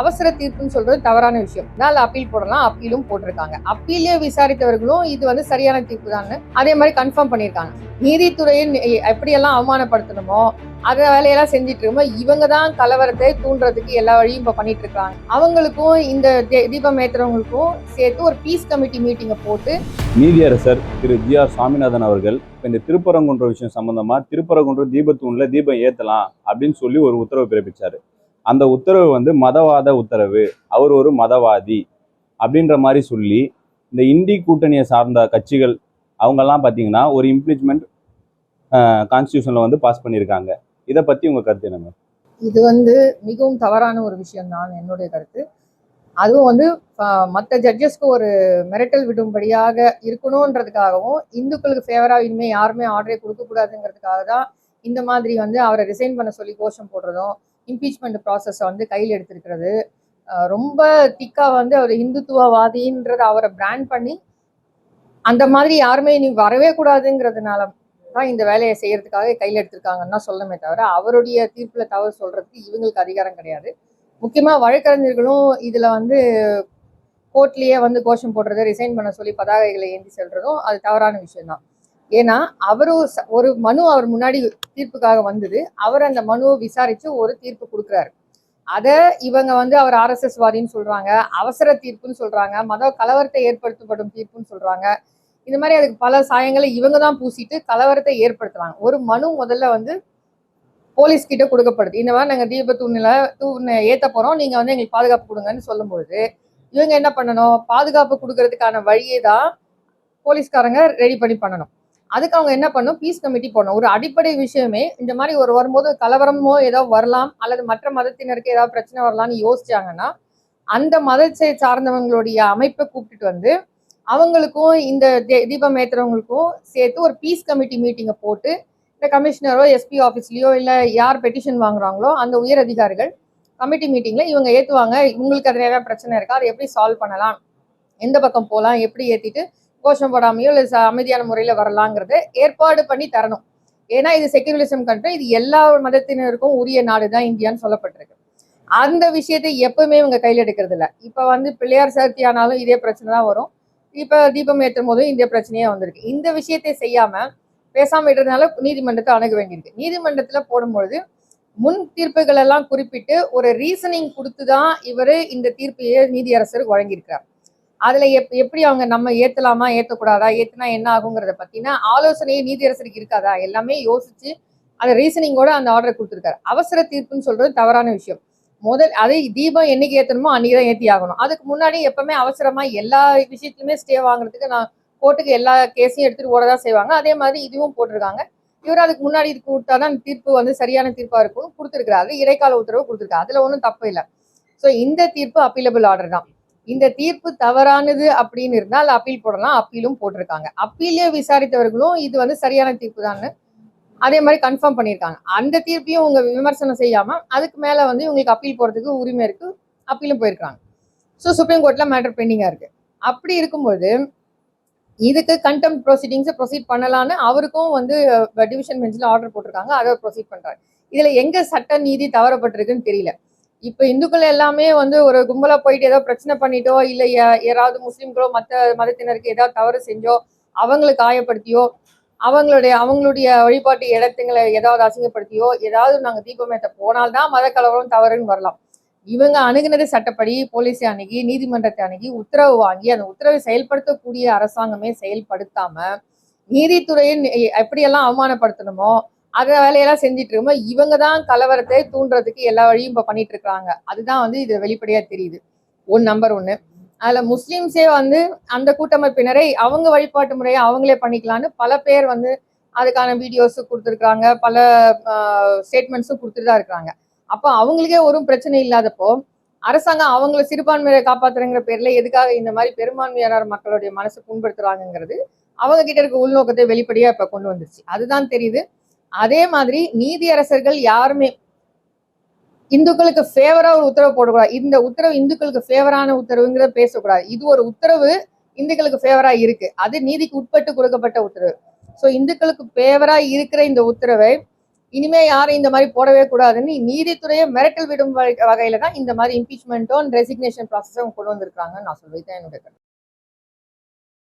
அவசர தீர்ப்புன்னு சொல்றது தவறான விஷயம். அதனால அப்பீல் போடலாம் அப்பீலும் போட்டிருக்காங்க. அப்பீலே விசாரித்தவர்களும் இது வந்து சரியான தீர்ப்பு தான் அதே மாதிரி கன்ஃபார்ம் பண்ணியிருக்காங்க. நீதித்துறையின் எப்படியெல்லாம் அவமானப்படுத்தணுமோ அதை வேலையெல்லாம் செஞ்சுட்டு இருக்கோம் இவங்க தான் கலவரத்தை தூண்டுறதுக்கு எல்லா வழியும் இப்போ பண்ணிட்டு இருக்காங்க அவங்களுக்கும் இந்த தீபம் ஏத்துறவங்களுக்கும் சேர்த்து ஒரு பீஸ் கமிட்டி மீட்டிங்கை போட்டு நீதியரசர் திரு ஜி ஆர் சாமிநாதன் அவர்கள் இந்த திருப்பரங்குன்ற விஷயம் சம்பந்தமா திருப்பரங்குன்ற தீபத்தூண்ல தீபம் ஏத்தலாம் அப்படின்னு சொல்லி ஒரு உத்தரவு பிறப்பிச்சாரு. அந்த உத்தரவு வந்து மதவாத உத்தரவு. அவர் ஒரு மதவாதி அப்படின்ற மாதிரி சொல்லி இந்த இந்தி கூட்டணியை சார்ந்த கட்சிகள் அவங்கெல்லாம் பார்த்தீங்கன்னா ஒரு இம்ப்ளிச்மெண்ட் கான்ஸ்டியூஷனில் வந்து பாஸ் பண்ணியிருக்காங்க. இதை பற்றி உங்கள் கருத்து என்ன இது வந்து மிகவும் தவறான ஒரு விஷயம் தான் என்னுடைய கருத்து. அதுவும் வந்து மற்ற ஜட்ஜஸ்க்கு ஒரு மிரட்டல் விடும்படியாக இருக்கணுன்றதுக்காகவும் இந்துக்களுக்கு ஃபேவராக இனிமேல் யாருமே ஆர்டரே கொடுக்கக்கூடாதுங்கிறதுக்காக தான் இந்த மாதிரி வந்து அவரை ரிசைன் பண்ண சொல்லி கோஷம் போடுறதும் இம்பீச்மெண்ட் ப்ராசஸை வந்து கையில் எடுத்திருக்கிறது. ரொம்ப திக்காக வந்து அவர் இந்துத்துவவாதின்றத அவரை பிராண்ட் பண்ணி அந்த மாதிரி யாருமே நீ வரவே கூடாதுங்கிறதுனால தான் இந்த வேலையை செய்யறதுக்காக கையில் எடுத்திருக்காங்கன்னா தான் சொல்லணுமே தவிர அவருடைய தீர்ப்பில் தவறு சொல்றதுக்கு இவங்களுக்கு அதிகாரம் கிடையாது. முக்கியமாக வழக்கறிஞர்களும் இதில் வந்து கோர்ட்லேயே வந்து கோஷம் போடுறது ரிசைன் பண்ண சொல்லி பதாகைகளை ஏந்தி செல்றதும் அது தவறான விஷயம்தான். ஏன்னா அவரும் ஒரு மனு அவர் முன்னாடி தீர்ப்புக்காக வந்தது. அவர் அந்த மனுவை விசாரிச்சு ஒரு தீர்ப்பு கொடுக்குறாரு. அதை இவங்க வந்து அவர் ஆர்எஸ்எஸ் வாதின்னு சொல்றாங்க அவசர தீர்ப்புன்னு சொல்றாங்க மத கலவரத்தை ஏற்படுத்தப்படும் தீர்ப்புன்னு சொல்றாங்க. இந்த மாதிரி அதுக்கு பல சாயங்களை இவங்க தான் பூசிட்டு கலவரத்தை ஏற்படுத்துறாங்க. ஒரு மனு முதல்ல வந்து போலீஸ் கிட்ட கொடுக்கப்படுது. இந்த மாதிரி நாங்கள் தீப தூணில தூண் ஏற்ற போகிறோம் நீங்கள் வந்து எங்களுக்கு பாதுகாப்பு கொடுங்கன்னு சொல்லும்பொழுது இவங்க என்ன பண்ணணும்? பாதுகாப்பு கொடுக்கறதுக்கான வழியை தான் போலீஸ்காரங்க ரெடி பண்ணி பண்ணணும். அதுக்கு அவங்க என்ன பண்ணும்? பீஸ் கமிட்டி போடணும். ஒரு அடிப்படை விஷயமே இந்த மாதிரி ஒரு வரும்போது கலவரமோ ஏதோ வரலாம் அல்லது மற்ற மதத்தினருக்கு ஏதாவது பிரச்சனை வரலாம்னு யோசிச்சாங்கன்னா அந்த மதத்தை சார்ந்தவங்களுடைய அமைப்பை கூப்பிட்டுட்டு வந்து அவங்களுக்கும் இந்த தீபம் ஏத்துறவங்களுக்கும் சேர்த்து ஒரு பீஸ் கமிட்டி மீட்டிங்கை போட்டு இந்த கமிஷனரோ எஸ்பி ஆஃபீஸ்லேயோ இல்லை யார் பெட்டிஷன் வாங்குறாங்களோ அந்த உயர் அதிகாரிகள் கமிட்டி மீட்டிங்கில் இவங்க ஏற்றுவாங்க உங்களுக்கு அதுல பிரச்சனை இருக்கா? அதை எப்படி சால்வ் பண்ணலாம்? எந்த பக்கம் போகலாம்? எப்படி ஏற்றிட்டு கோஷம் போடாமையோ இல்லை அமைதியான முறையில வரலாங்கிறத ஏற்பாடு பண்ணி தரணும். ஏன்னா இது செக்யூலரிசம் கண்ட்ரி இது எல்லா மதத்தினருக்கும் உரிய நாடு தான் இந்தியான்னு சொல்லப்பட்டிருக்கு. அந்த விஷயத்தை எப்பவுமே இவங்க கையில் எடுக்கிறது இல்ல இப்ப வந்து பிள்ளையார் சதுர்த்தி ஆனாலும் இதே பிரச்சனை தான் வரும். இப்போ தீபம் ஏற்றும் போதும் இந்த பிரச்சனையே வந்திருக்கு. இந்த விஷயத்தை செய்யாம பேசாமல் விடுறதுனால நீதிமன்றத்தை அணுக வேண்டியிருக்கு. நீதிமன்றத்துல போடும்பொழுது முன் தீர்ப்புகள் எல்லாம் குறிப்பிட்டு ஒரு ரீசனிங் கொடுத்து தான் இவரு இந்த தீர்ப்பையே நீதியரசர் வழங்கியிருக்கிறார். அதுல எப் எப்படி அவங்க நம்ம ஏத்தலாமா ஏத்தக்கூடாதா ஏற்றுனா என்ன ஆகுங்கிறத பற்றினா ஆலோசனையே நீதியரசருக்கு இருக்காதா? எல்லாமே யோசிச்சு அந்த ரீசனிங்கோட அந்த ஆர்டர் கொடுத்துருக்காரு. அவசர தீர்ப்புன்னு சொல்றது தவறான விஷயம். முதல் அதை தீபம் என்னைக்கு ஏத்தணுமோ அன்னைக்கு தான் ஏத்தி ஆகணும். அதுக்கு முன்னாடி எப்பவுமே அவசரமா எல்லா விஷயத்துலயுமே ஸ்டே வாங்குறதுக்கு நான் கோர்ட்டுக்கு எல்லா கேஸையும் எடுத்துட்டு ஓட தான் செய்வாங்க. அதே மாதிரி இதுவும் போட்டிருக்காங்க. இவர் அதுக்கு முன்னாடி இது கொடுத்தாதான் தீர்ப்பு வந்து சரியான தீர்ப்பா இருக்கும் கொடுத்துருக்காரு இடைக்கால உத்தரவு கொடுத்துருக்காரு. அதுல ஒன்றும் தப்பு இல்லை. ஸோ இந்த தீர்ப்பு அப்பீலபிள் ஆர்டர் தான். இந்த தீர்ப்பு தவறானது அப்படின்னு இருந்தால் அப்பீல் போடலாம் அப்பீலும் போட்டிருக்காங்க. அப்பீலே விசாரித்தவர்களும் இது வந்து சரியான தீர்ப்பு தான் அதே மாதிரி கன்ஃபார்ம் பண்ணியிருக்காங்க. அந்த தீர்ப்பையும் உங்க விமர்சனம் செய்யாம அதுக்கு மேல வந்து இவங்களுக்கு அப்பீல் போறதுக்கு உரிமை இருக்கு அப்பீலும் போயிருக்காங்க. ஸோ சுப்ரீம் கோர்ட்ல மேட்டர் பெண்டிங்கா இருக்கு. அப்படி இருக்கும்போது இதுக்கு கண்டெம்ட் ப்ரொசீடிங்ஸை ப்ரொசீட் பண்ணலான்னு அவருக்கும் வந்து டிவிஷன் பெஞ்சில் ஆர்டர் போட்டிருக்காங்க அதை ப்ரொசீட் பண்றாரு. இதுல எங்க சட்ட நீதி தவறப்பட்டிருக்குன்னு தெரியல. இப்ப இந்துக்கள் எல்லாமே வந்து ஒரு கும்பலா போயிட்டு ஏதோ பிரச்சனை பண்ணிட்டோ இல்ல யாராவது முஸ்லிம்களோ மத்த மதத்தினருக்கு ஏதாவது தவறு செஞ்சோ அவங்களை காயப்படுத்தியோ அவங்களுடைய அவங்களுடைய வழிபாட்டு இடத்துங்களை ஏதாவது அசிங்கப்படுத்தியோ ஏதாவது நாங்க தீபமேத்த போனால்தான் மத கலவரம் தவறுன்னு வரலாம். இவங்க அணுகுனது சட்டப்படி போலீஸை அணுகி நீதிமன்றத்தை அணுகி உத்தரவு வாங்கி அந்த உத்தரவை செயல்படுத்தக்கூடிய அரசாங்கமே செயல்படுத்தாம நீதித்துறையை எப்படியெல்லாம் அவமானப்படுத்தணுமோ அந்த வேலையெல்லாம் செஞ்சுட்டு இருக்கோம் இவங்க தான் கலவரத்தை தூண்டுறதுக்கு எல்லா வழியும் இப்போ பண்ணிட்டு இருக்காங்க. அதுதான் வந்து இது வெளிப்படையா தெரியுது. ஒன் நம்பர் ஒன்னு. அதில் முஸ்லீம்ஸே வந்து அந்த கூட்டமைப்பினரை அவங்க வழிபாட்டு முறையை அவங்களே பண்ணிக்கலாம்னு பல பேர் வந்து அதுக்கான வீடியோஸும் கொடுத்துருக்குறாங்க. பல ஸ்டேட்மெண்ட்ஸும் கொடுத்துட்டு தான் இருக்காங்க. அப்போ அவங்களுக்கே ஒரு பிரச்சனை இல்லாதப்போ அரசாங்கம் அவங்கள சிறுபான்மையை காப்பாத்துறங்கிற பேர்ல எதுக்காக இந்த மாதிரி பெரும்பான்மையாளர் மக்களுடைய மனசை புண்படுத்துறாங்கங்கிறது அவங்க கிட்ட இருக்க உள்நோக்கத்தை வெளிப்படையா இப்ப கொண்டு வந்துருச்சு. அதுதான் தெரியுது. அதே மாதிரி நீதியரசர்கள் யாருமே இந்துக்களுக்கு ஃபேவரா ஒரு உத்தரவு போடக்கூடாது. இந்த உத்தரவு இந்துக்களுக்கு ஃபேவரான உத்தரவுங்கிறத பேசக்கூடாது. இது ஒரு உத்தரவு இந்துக்களுக்கு ஃபேவரா இருக்கு. அது நீதிக்கு உட்பட்டு கொடுக்கப்பட்ட உத்தரவு. ஸோ இந்துக்களுக்கு ஃபேவரா இருக்கிற இந்த உத்தரவை இனிமே யாரும் இந்த மாதிரி போடவே கூடாதுன்னு நீதித்துறையை மிரட்டல் விடும் வகை- வகையில தான் இந்த மாதிரி இம்பீச்மெண்ட்டும் ரெசிக்னேஷன் ப்ராசஸும் கொண்டு வந்திருக்காங்கன்னு நான் சொல்லிதான் என்னுடைய